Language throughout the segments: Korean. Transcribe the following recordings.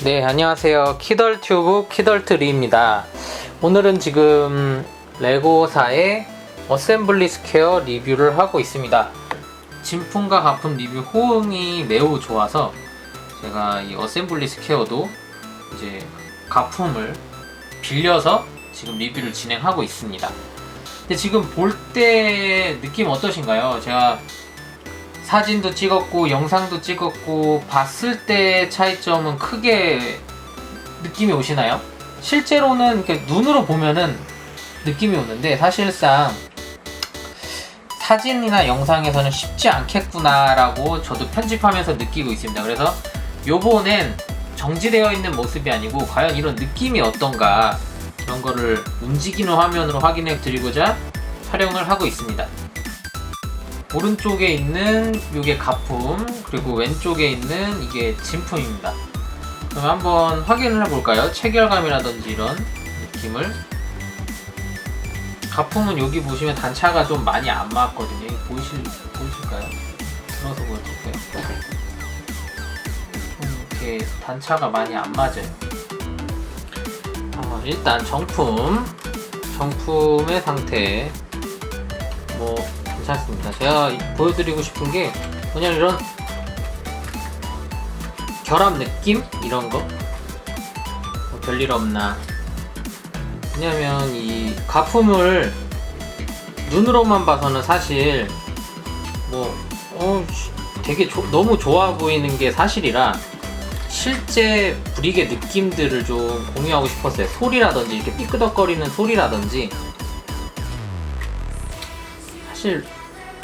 네, 안녕하세요. 키덜튜브 키덜트리입니다. 오늘은 지금 레고사의 어셈블리 스퀘어 리뷰를 하고 있습니다. 진품과 가품 리뷰 호응이 매우 좋아서 제가 이 어셈블리 스퀘어도 이제 가품을 빌려서 지금 리뷰를 진행하고 있습니다. 근데 지금 볼 때 느낌 어떠신가요? 제가 사진도 찍었고 영상도 찍었고 봤을 때 차이점은 크게 느낌이 오시나요? 실제로는 눈으로 보면은 느낌이 오는데 사실상 사진이나 영상에서는 쉽지 않겠구나라고 저도 편집하면서 느끼고 있습니다. 그래서 요번엔 정지되어 있는 모습이 아니고 과연 이런 느낌이 어떤가 그런 거를 움직이는 화면으로 확인해 드리고자 촬영을 하고 있습니다. 오른쪽에 있는 이게 가품 그리고 왼쪽에 있는 이게 진품입니다. 그럼 한번 확인을 해볼까요? 체결감이라든지 이런 느낌을 가품은 여기 보시면 단차가 좀 많이 안 맞거든요. 보이실, 보이실까요? 들어서 보여드릴게요. 좀 이렇게 단차가 많이 안 맞아요. 어, 일단 정품, 정품의 상태 뭐 괜찮습니다. 제가 이- 보여드리고 싶은 게 그냥 이런 결합 느낌 이런 거 뭐 별일 없나. 왜냐면 이 가품을 눈으로만 봐서는 사실 뭐 어, 씨, 되게 조- 너무 좋아 보이는 게 사실이라 실제 브릭의 느낌들을 좀 공유하고 싶었어요. 소리라든지 이렇게 삐끄덕거리는 소리라든지 사실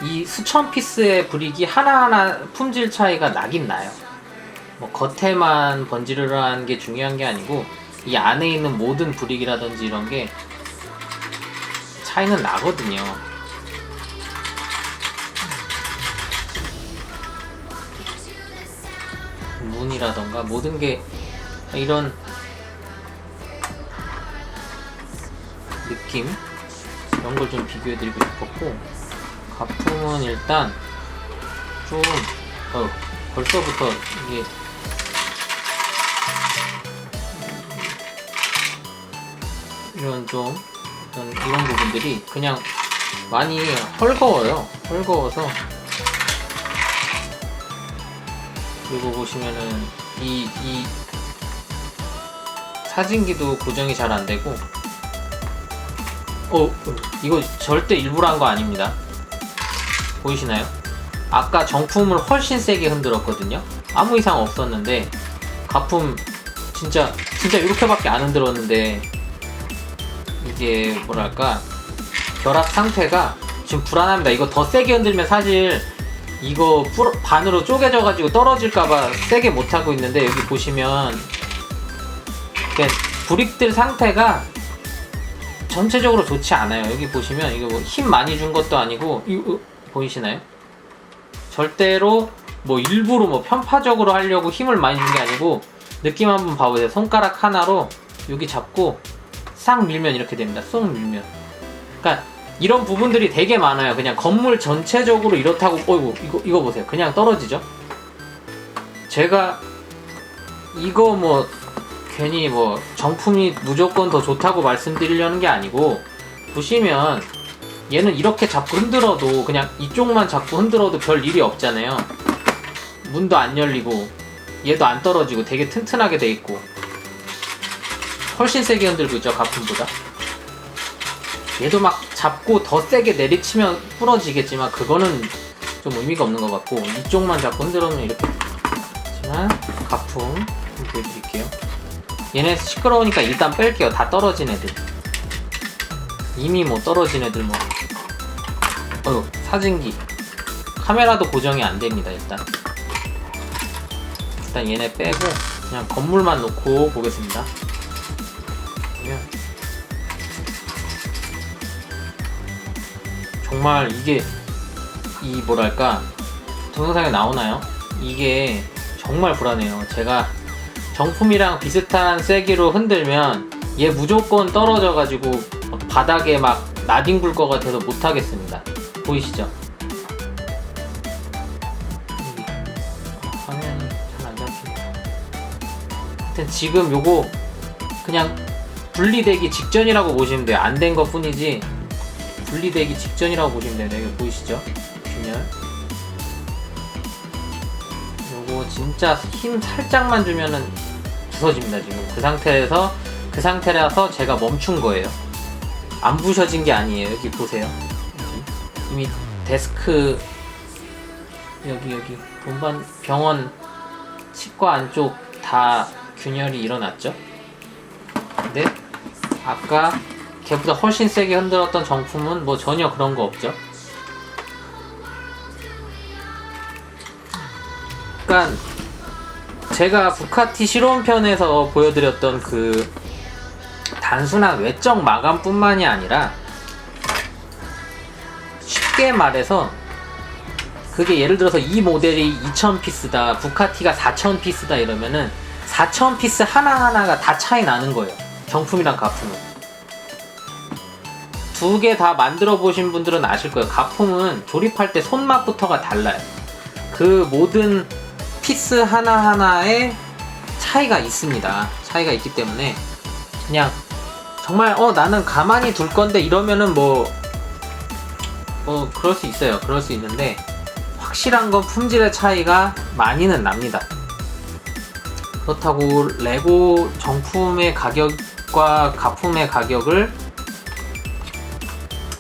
이 수천 피스의 브릭이 하나하나 품질 차이가 나긴 나요. 뭐 겉에만 번지르르한 게 중요한 게 아니고 이 안에 있는 모든 브릭이라든지 이런 게 차이는 나거든요. 문이라던가 모든 게 이런 느낌 이런 걸 좀 비교해드리고 싶었고 가품은 일단 좀 어, 벌써부터 이게 이런 좀 이런, 이런 부분들이 그냥 많이 헐거워요 헐거워서 그리고 보시면은 이, 이 사진기도 고정이 잘 안 되고 어, 어, 이거 절대 일부러 한 거 아닙니다. 보이시나요? 아까 정품을 훨씬 세게 흔들었거든요. 아무 이상 없었는데 가품 진짜 진짜 이렇게밖에 안 흔들었는데 이게 뭐랄까 결합 상태가 지금 불안합니다. 이거 더 세게 흔들면 사실 이거 풀- 반으로 쪼개져 가지고 떨어질까봐 세게 못 하고 있는데 여기 보시면 브릭들 상태가 전체적으로 좋지 않아요. 여기 보시면 이거 뭐 힘 많이 준 것도 아니고 이거 보이시나요? 절대로 뭐 일부러 뭐 편파적으로 하려고 힘을 많이 준 게 아니고 느낌 한번 봐보세요. 손가락 하나로 여기 잡고 싹 밀면 이렇게 됩니다. 쏙 밀면. 그러니까 이런 부분들이 되게 많아요. 그냥 건물 전체적으로 이렇다고 어이구 이거 이거 보세요. 그냥 떨어지죠. 제가 이거 뭐 괜히 뭐 정품이 무조건 더 좋다고 말씀드리려는 게 아니고 보시면 얘는 이렇게 자꾸 흔들어도 그냥 이쪽만 자꾸 흔들어도 별 일이 없잖아요. 문도 안 열리고 얘도 안 떨어지고 되게 튼튼하게 돼 있고 훨씬 세게 흔들고 있죠 가품보다. 얘도 막 잡고 더 세게 내리치면 부러지겠지만 그거는 좀 의미가 없는 것 같고 이쪽만 자꾸 흔들으면 이렇게 하지만 가품 좀 보여드릴게요. 얘네 시끄러우니까 일단 뺄게요. 다 떨어진 애들. 이미 뭐 떨어진 애들 뭐. 어휴, 사진기. 카메라도 고정이 안 됩니다, 일단. 일단 얘네 빼고, 그냥 건물만 놓고 보겠습니다. 정말 이게, 이 뭐랄까, 동영상에 나오나요? 이게 정말 불안해요. 제가 정품이랑 비슷한 세기로 흔들면 얘 무조건 떨어져 가지고 바닥에 막 나뒹굴 것 같아서 못하겠습니다. 보이시죠? 화면이 잘 안 잡히네요. 하여튼 지금 요거 그냥 분리되기 직전이라고 보시면 돼요. 안 된 것 뿐이지 분리되기 직전이라고 보시면 돼요. 여기 보이시죠? 균열. 요거 진짜 힘 살짝만 주면은 부서집니다. 지금 그 상태에서 그 상태라서 제가 멈춘 거예요. 안 부셔진 게 아니에요. 여기 보세요. 이미 데스크 여기 여기 본반 병원 치과 안쪽 다 균열이 일어났죠. 근데 아까 걔보다 훨씬 세게 흔들었던 정품은 뭐 전혀 그런 거 없죠. 그러니까 제가 부카티 실험편에서 보여드렸던 그 단순한 외적 마감뿐만이 아니라 쉽게 말해서 그게 예를 들어서 이 모델이 2000피스다 부카티가 4000피스다 이러면은 4000피스 하나하나가 다 차이 나는 거예요. 정품이랑 가품은. 두 개 다 만들어 보신 분들은 아실 거예요. 가품은 조립할 때 손맛부터가 달라요. 그 모든 피스 하나하나에 차이가 있습니다. 차이가 있기 때문에 그냥 정말 어 나는 가만히 둘 건데 이러면은 뭐 뭐 그럴 수 있어요. 그럴 수 있는데 확실한 건 품질의 차이가 많이는 납니다. 그렇다고 레고 정품의 가격과 가품의 가격을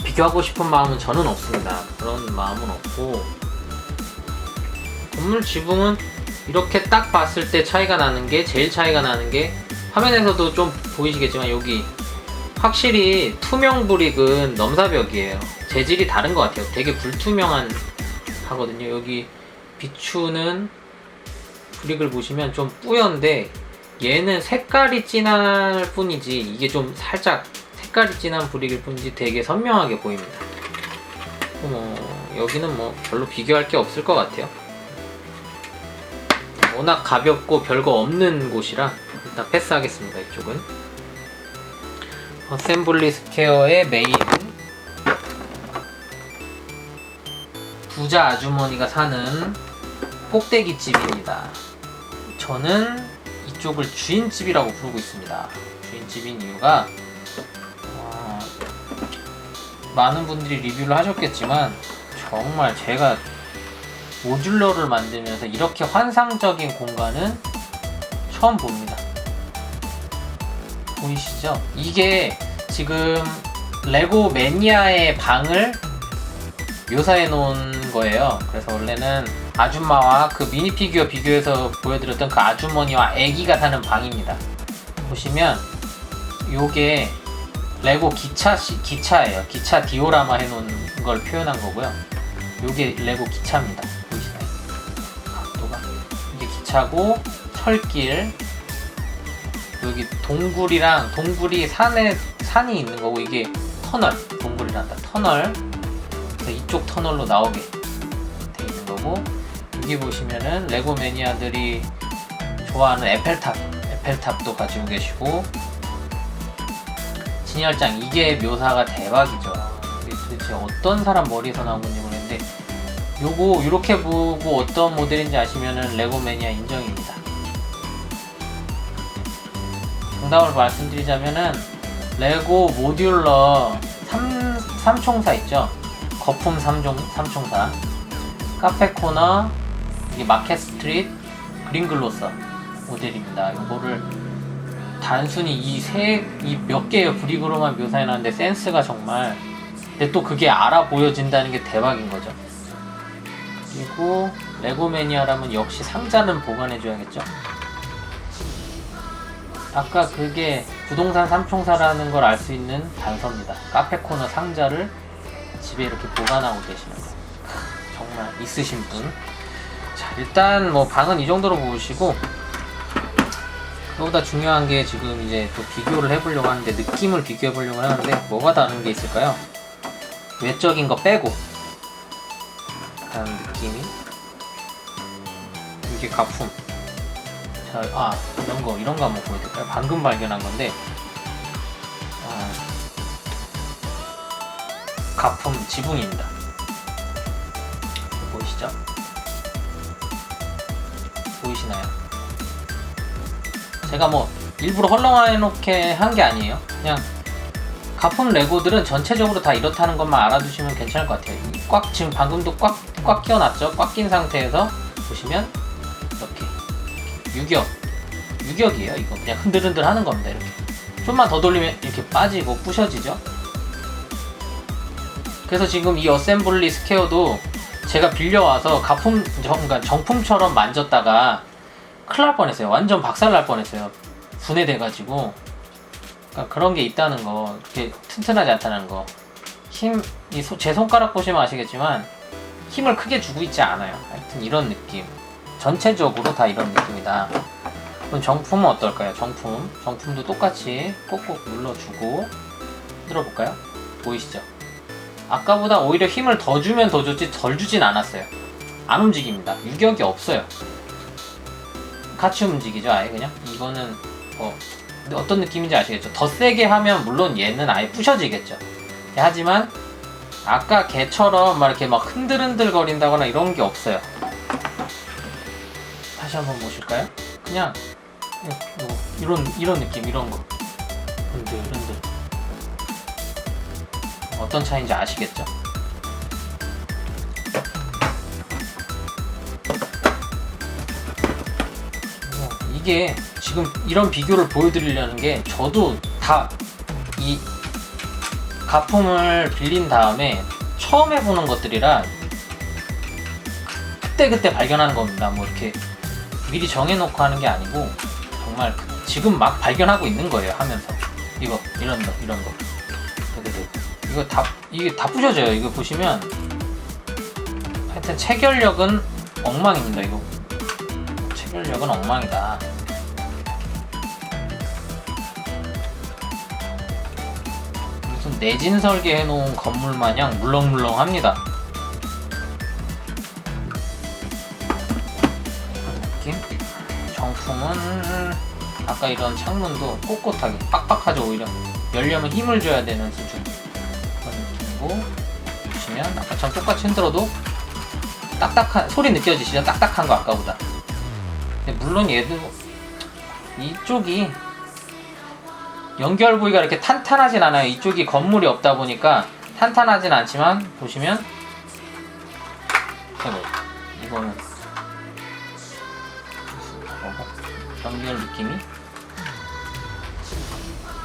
비교하고 싶은 마음은 저는 없습니다. 그런 마음은 없고 건물 지붕은 이렇게 딱 봤을 때 차이가 나는 게 제일 차이가 나는 게 화면에서도 좀 보이시겠지만 여기 확실히 투명 브릭은 넘사벽이에요. 재질이 다른 것 같아요. 되게 불투명한 하거든요. 여기 비추는 브릭을 보시면 좀 뿌연데 얘는 색깔이 진할 뿐이지 이게 좀 살짝 색깔이 진한 브릭일 뿐이지 되게 선명하게 보입니다. 뭐 여기는 뭐 별로 비교할 게 없을 것 같아요. 워낙 가볍고 별거 없는 곳이라 일단 패스하겠습니다. 이쪽은. 어셈블리 스퀘어의 메인 부자 아주머니가 사는 꼭대기 집입니다. 저는 이쪽을 주인집이라고 부르고 있습니다. 주인집인 이유가 어, 많은 분들이 리뷰를 하셨겠지만 정말 제가 모듈러를 만들면서 이렇게 환상적인 공간은 처음 봅니다. 보이시죠? 이게 지금 레고 매니아의 방을 묘사해 놓은 거예요. 그래서 원래는 아줌마와 그 미니 피규어 비교해서 보여드렸던 그 아주머니와 아기가 사는 방입니다. 보시면 요게 레고 기차 시, 기차예요. 기차 디오라마 해놓은 걸 표현한 거고요. 요게 레고 기차입니다. 보이시나요? 각도가 이게 기차고 철길 여기 동굴이랑 동굴이 산에 산이 있는 거고 이게 터널 동굴이란다 터널 그래서 이쪽 터널로 나오게 돼 있는 거고 여기 보시면은 레고 매니아들이 좋아하는 에펠탑 에펠탑도 가지고 계시고 진열장 이게 묘사가 대박이죠. 이게 도대체 어떤 사람 머리에서 나온 건지 모르겠는데 요거 이렇게 보고 어떤 모델인지 아시면은 레고 매니아 인정입니다. 정답을 말씀드리자면은 레고 모듈러 3, 3총사 있죠 거품 3종, 3총사 카페 코너 마켓 스트릿 그린글로서 모델입니다. 이거를 단순히 이 세 이 몇 개의 브릭으로만 묘사해 놨는데 센스가 정말 근데 또 그게 알아 보여진다는 게 대박인 거죠. 그리고 레고 매니아라면 역시 상자는 보관해 줘야겠죠. 아까 그게 부동산 삼총사라는 걸 알 수 있는 단서입니다. 카페 코너 상자를 집에 이렇게 보관하고 계시는 거. 정말 있으신 분. 자, 일단 뭐 방은 이 정도로 보시고 그보다 중요한 게 지금 이제 또 비교를 해보려고 하는데 느낌을 비교해 보려고 하는데 뭐가 다른 게 있을까요? 외적인 거 빼고 다른 느낌이 이게 가품 자, 아 이런 거 이런 거 한번 보여드릴까요? 방금 발견한 건데 가품 지붕입니다. 보이시죠? 보이시나요? 제가 뭐 일부러 헐렁해놓게 한 게 아니에요. 그냥 가품 레고들은 전체적으로 다 이렇다는 것만 알아두시면 괜찮을 것 같아요. 이꽉 지금 방금도 꽉 꽉 끼워놨죠. 꽉 낀 상태에서 보시면 이렇게 유격 유격이에요. 이거 그냥 흔들흔들 하는 겁니다. 이렇게 좀만 더 돌리면 이렇게 빠지고 부셔지죠. 그래서 지금 이 어셈블리 스퀘어도 제가 빌려와서 가품 정, 그러니까 정품처럼 만졌다가 큰일 날 뻔했어요. 완전 박살 날 뻔했어요. 분해돼가지고 그러니까 그런 게 있다는 거, 그렇게 튼튼하지 않다는 거. 힘, 이제 손가락 보시면 아시겠지만 힘을 크게 주고 있지 않아요. 하여튼 이런 느낌. 전체적으로 다 이런 느낌이다. 그럼 정품은 어떨까요? 정품. 정품도 똑같이 꼭꼭 눌러주고 들어 볼까요? 보이시죠? 아까보다 오히려 힘을 더 주면 더 좋지 덜 주진 않았어요. 안 움직입니다. 유격이 없어요. 같이 움직이죠, 아예 그냥. 이거는 뭐 근데 어떤 느낌인지 아시겠죠? 더 세게 하면 물론 얘는 아예 부셔지겠죠. 하지만 아까 걔처럼 막 이렇게 막 흔들흔들 거린다거나 이런 게 없어요. 다시 한번 보실까요? 그냥 이- 뭐 이런 이런 느낌 이런 거 흔들흔들 어떤 차이인지 아시겠죠? 어, 이게 지금 이런 비교를 보여드리려는 게 저도 다 이 가품을 빌린 다음에 처음 해보는 것들이라 그때그때 발견하는 겁니다. 뭐 이렇게 미리 정해놓고 하는 게 아니고 정말 그- 지금 막 발견하고 있는 거예요. 하면서 이거 이런 거 이런 거 이렇게 되고. 이거 다 이게 다 부셔져요. 이거 보시면 하여튼 체결력은 엉망입니다. 이거 체결력은 엉망이다. 무슨 내진 설계 해 놓은 건물 마냥 물렁물렁합니다. 느낌? 정품은 아까 이런 창문도 꼿꼿하게 빡빡하죠 오히려 열려면 힘을 줘야 되는 수준 아까처럼 똑같이 흔들어도 딱딱한 소리 느껴지시죠? 딱딱한 거 아까보다 물론 얘도 이쪽이 연결 부위가 이렇게 탄탄하진 않아요. 이쪽이 건물이 없다 보니까 탄탄하진 않지만 보시면 이거 이거는? 연결 느낌이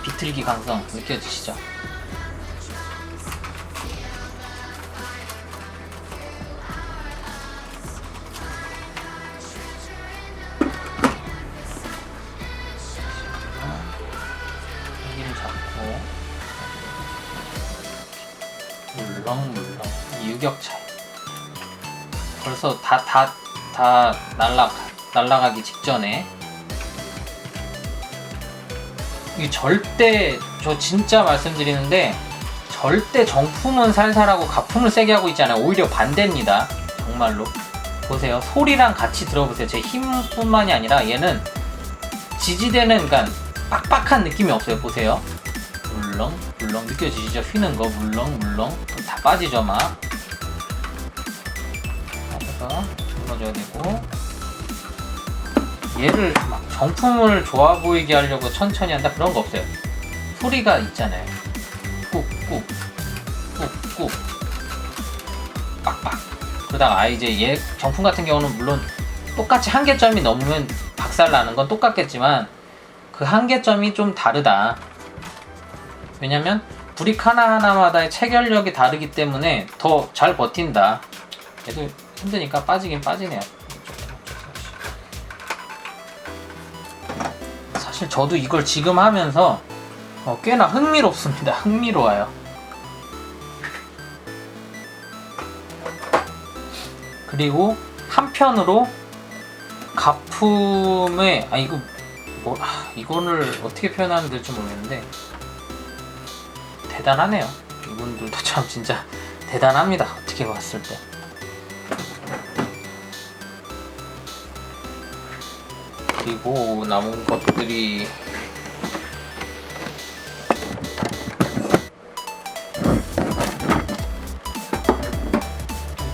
비틀기 강성 느껴지시죠? 유격 차이 벌써 다 다 다 날라 날라가기 직전에 이 절대 저 진짜 말씀드리는데 절대 정품은 살살하고 가품을 세게 하고 있지 않아요 오히려 반대입니다 정말로 보세요 소리랑 같이 들어보세요 제 힘뿐만이 아니라 얘는 지지대는 그러니까 빡빡한 느낌이 없어요. 보세요. 물렁 물렁 느껴지시죠? 휘는 거 물렁 물렁 다 빠지죠 막. 그래서 눌러줘야 되고 얘를 막 정품을 좋아 보이게 하려고 천천히 한다 그런 거 없어요. 소리가 있잖아요. 꾹꾹 꾹꾹 빡빡. 그러다가 아 이제 얘 정품 같은 경우는 물론 똑같이 한계점이 넘으면 박살 나는 건 똑같겠지만 그 한계점이 좀 다르다. 왜냐면 브릭 하나하나마다의 체결력이 다르기 때문에 더 잘 버틴다. 얘도 힘드니까 빠지긴 빠지네요. 사실 저도 이걸 지금 하면서 어, 꽤나 흥미롭습니다. 흥미로워요. 그리고 한편으로 가품의 아 이거 뭐 아, 이거를 어떻게 표현하면 될지 모르겠는데 대단하네요. 이분들도 참 진짜 대단합니다. 어떻게 봤을 때. 그리고 남은 것들이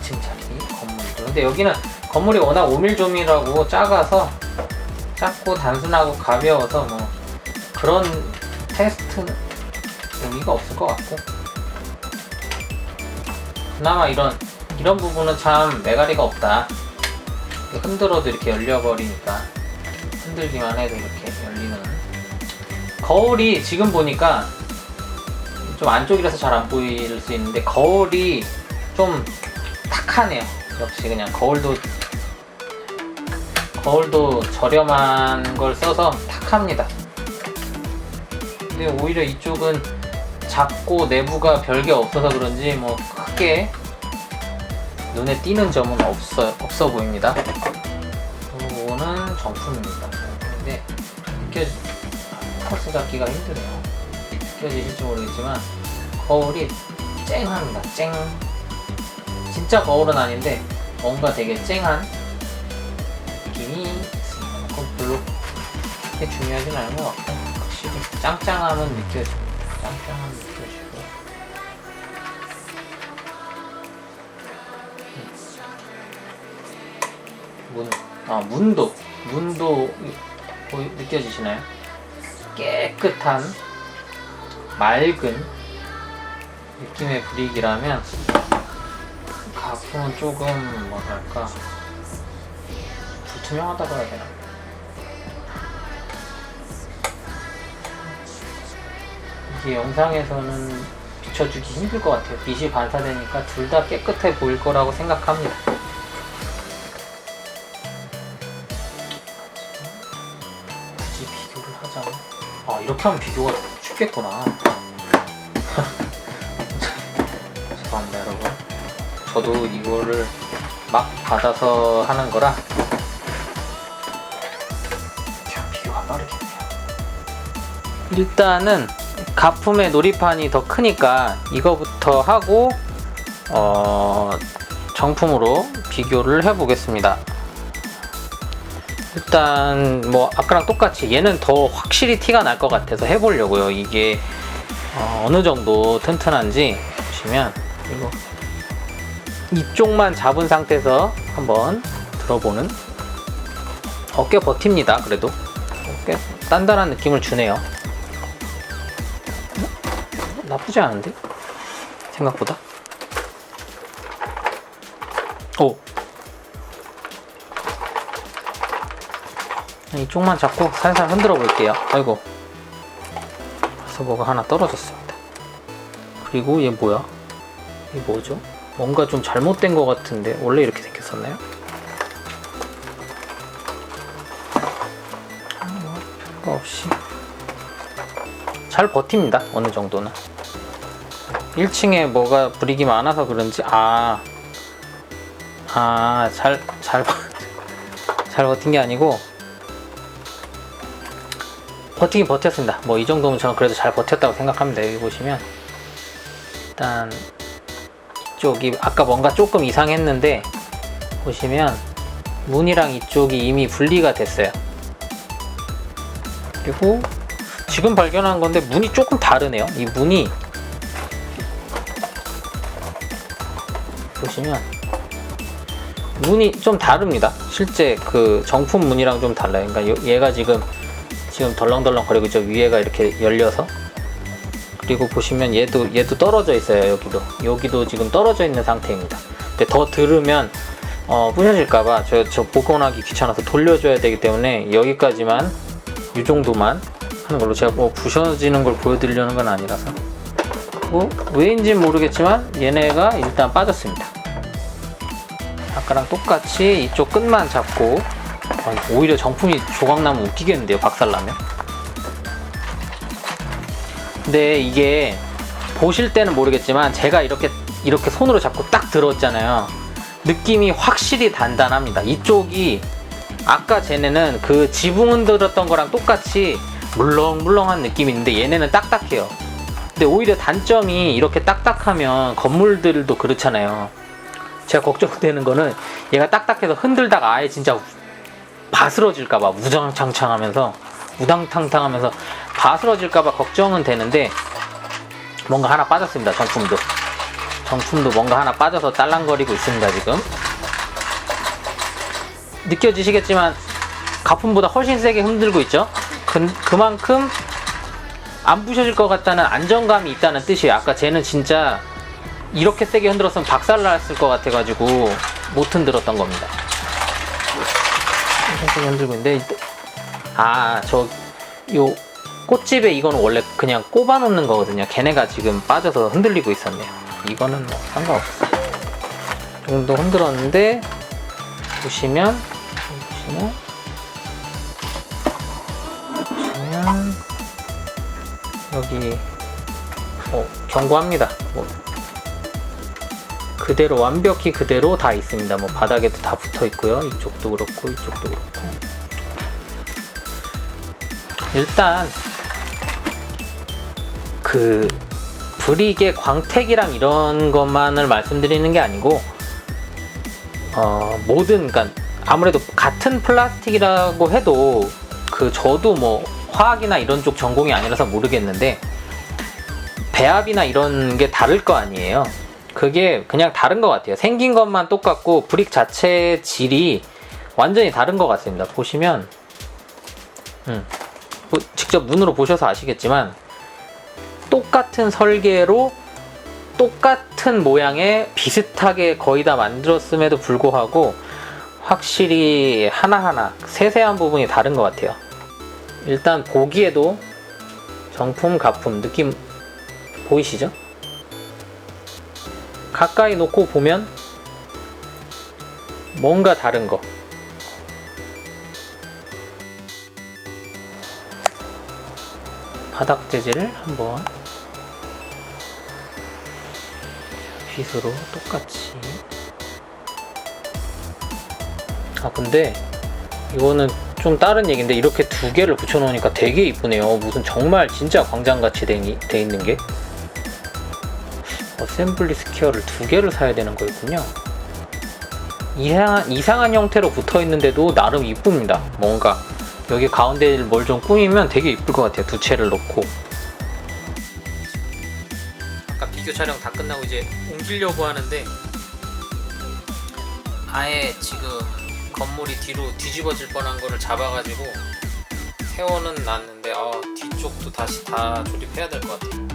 층 차리 건물들. 근데 여기는 건물이 워낙 오밀조밀하고 작아서 작고 단순하고 가벼워서 뭐 그런 테스트는 의미가 없을 것 같고. 그나마 이런 이런 부분은 참 매가리가 없다. 흔들어도 이렇게 열려버리니까 흔들기만 해도 이렇게 열리는. 거울이 지금 보니까 좀 안쪽이라서 잘 안 보일 수 있는데 거울이 좀 탁하네요. 역시 그냥 거울도 거울도 저렴한 걸 써서 탁합니다. 근데 오히려 이쪽은 작고 내부가 별게 없어서 그런지 뭐 크게 눈에 띄는 점은 없어, 없어 보입니다. 이거는 정품입니다 느껴 포스 잡기가 힘드네요. 느껴지실지 모르겠지만 거울이 쨍합니다. 쨍. 진짜 거울은 아닌데 뭔가 되게 쨍한 느낌이 있습니다. 그건 별로 그렇게 중요하진 않은 것 같고 확실히 짱짱함은 느껴집니다 짱짱함 느껴지고. 문, 아 문도 문도 보이, 느껴지시나요? 깨끗한 맑은 느낌의 브릭이라면 가품은 조금 뭐랄까 불투명하다고 해야 되나? 이게 영상에서는 비춰주기 힘들 것 같아요. 빛이 반사되니까 둘 다 깨끗해 보일 거라고 생각합니다. 하면 비교가 쉽겠구나. 죄송합니다 여러분. 저도 이거를 막 받아서 하는 거라 참 비교가 빠르겠네요. 일단은 가품의 놀이판이 더 크니까 이거부터 하고 어, 정품으로 비교를 해보겠습니다. 일단 뭐 아까랑 똑같이 얘는 더 확실히 티가 날 것 같아서 해보려고요. 이게 어, 어느 정도 튼튼한지 보시면 이거 이쪽만 잡은 상태에서 한번 들어보는 어깨 버팁니다. 그래도 어깨 단단한 느낌을 주네요. 나쁘지 않은데 생각보다. 이쪽만 잡고 살살 흔들어 볼게요. 아이고. 벌써 뭐가 하나 떨어졌습니다. 그리고 얘 뭐야? 이 뭐죠? 뭔가 좀 잘못된 것 같은데 원래 이렇게 생겼었나요? 아, 뭐 별거 없이 잘 버팁니다. 어느 정도는. 1층에 뭐가 브릭이 많아서 그런지 아. 아, 잘, 잘, 버- 잘 버틴 게 아니고, 버티긴 버텼습니다. 뭐, 이 정도면 저는 그래도 잘 버텼다고 생각합니다. 여기 보시면. 일단, 이쪽이, 아까 뭔가 조금 이상했는데, 보시면, 문이랑 이쪽이 이미 분리가 됐어요. 그리고, 지금 발견한 건데, 문이 조금 다르네요. 이 문이, 보시면, 문이 좀 다릅니다. 실제 그 정품 문이랑 좀 달라요. 그러니까 요- 얘가 지금 지금 덜렁덜렁 거리고 있죠. 위에가 이렇게 열려서 그리고 보시면 얘도 얘도 떨어져 있어요. 여기도 여기도 지금 떨어져 있는 상태입니다. 근데 더 들으면 어, 부셔질까봐 저, 저 복원하기 귀찮아서 돌려줘야 되기 때문에 여기까지만 이 정도만 하는 걸로 제가 뭐 부셔지는 걸 보여드리려는 건 아니라서 뭐 왜인지 는 모르겠지만 얘네가 일단 빠졌습니다. 아까랑 똑같이 이쪽 끝만 잡고 아, 오히려 정품이 조각 나면 웃기겠는데요 박살 나면? 근데 이게 보실 때는 모르겠지만 제가 이렇게 이렇게 손으로 잡고 딱 들었잖아요. 느낌이 확실히 단단합니다. 이쪽이 아까 쟤네는 그 지붕 흔들었던 거랑 똑같이 물렁물렁한 느낌이 있는데 얘네는 딱딱해요. 근데 오히려 단점이 이렇게 딱딱하면 건물들도 그렇잖아요. 제가 걱정되는 거는 얘가 딱딱해서 흔들다가 아예 진짜 바스러질까봐 우장창창하면서 우당탕탕하면서 바스러질까봐 걱정은 되는데 뭔가 하나 빠졌습니다 정품도 정품도 뭔가 하나 빠져서 딸랑거리고 있습니다 지금 느껴지시겠지만 가품보다 훨씬 세게 흔들고 있죠. 그, 그만큼 안 부셔질 것 같다는 안정감이 있다는 뜻이에요. 아까 쟤는 진짜 이렇게 세게 흔들었으면 박살 났을 것 같아가지고 못 흔들었던 겁니다. 세게 흔들고 있는데 아 저 요 꽃집에 이거는 원래 그냥 꼽아 놓는 거거든요. 걔네가 지금 빠져서 흔들리고 있었네요. 이거는 뭐 상관없어요. 이 정도 흔들었는데 보시면 보시면 보시면 여기 뭐 경고합니다. 뭐 그대로 완벽히 그대로 다 있습니다. 뭐 바닥에도 다 붙어 있고요. 이쪽도 그렇고 이쪽도 그렇고. 일단 그 브릭의 광택이랑 이런 것만을 말씀드리는 게 아니고 어 모든 그러니까 아무래도 같은 플라스틱이라고 해도 그 저도 뭐 화학이나 이런 쪽 전공이 아니라서 모르겠는데 배합이나 이런 게 다를 거 아니에요. 그게 그냥 다른 것 같아요. 생긴 것만 똑같고 브릭 자체 질이 완전히 다른 것 같습니다. 보시면 음, 뭐 직접 눈으로 보셔서 아시겠지만 똑같은 설계로 똑같은 모양에 비슷하게 거의 다 만들었음에도 불구하고 확실히 하나하나 세세한 부분이 다른 것 같아요. 일단 보기에도 정품, 가품 느낌 보이시죠? 가까이 놓고 보면 뭔가 다른 거. 바닥 재질을 한번 빗으로 똑같이. 아 근데 이거는 좀 다른 얘기인데 이렇게 두 개를 붙여 놓으니까 되게 이쁘네요. 무슨 정말 진짜 광장같이 돼, 있는 게 어셈블리 스퀘어를 두 개를 사야 되는 거였군요. 이상한, 이상한 형태로 붙어 있는데도 나름 이쁩니다. 뭔가 여기 가운데 뭘좀 꾸미면 되게 이쁠 것 같아요. 두 채를 놓고. 아까 비교 촬영 다 끝나고 이제 옮기려고 하는데 아예 지금 건물이 뒤로 뒤집어질 뻔한 거를 잡아가지고 세워는 놨는데 아, 뒤쪽도 다시 다 조립해야 될 것 같아요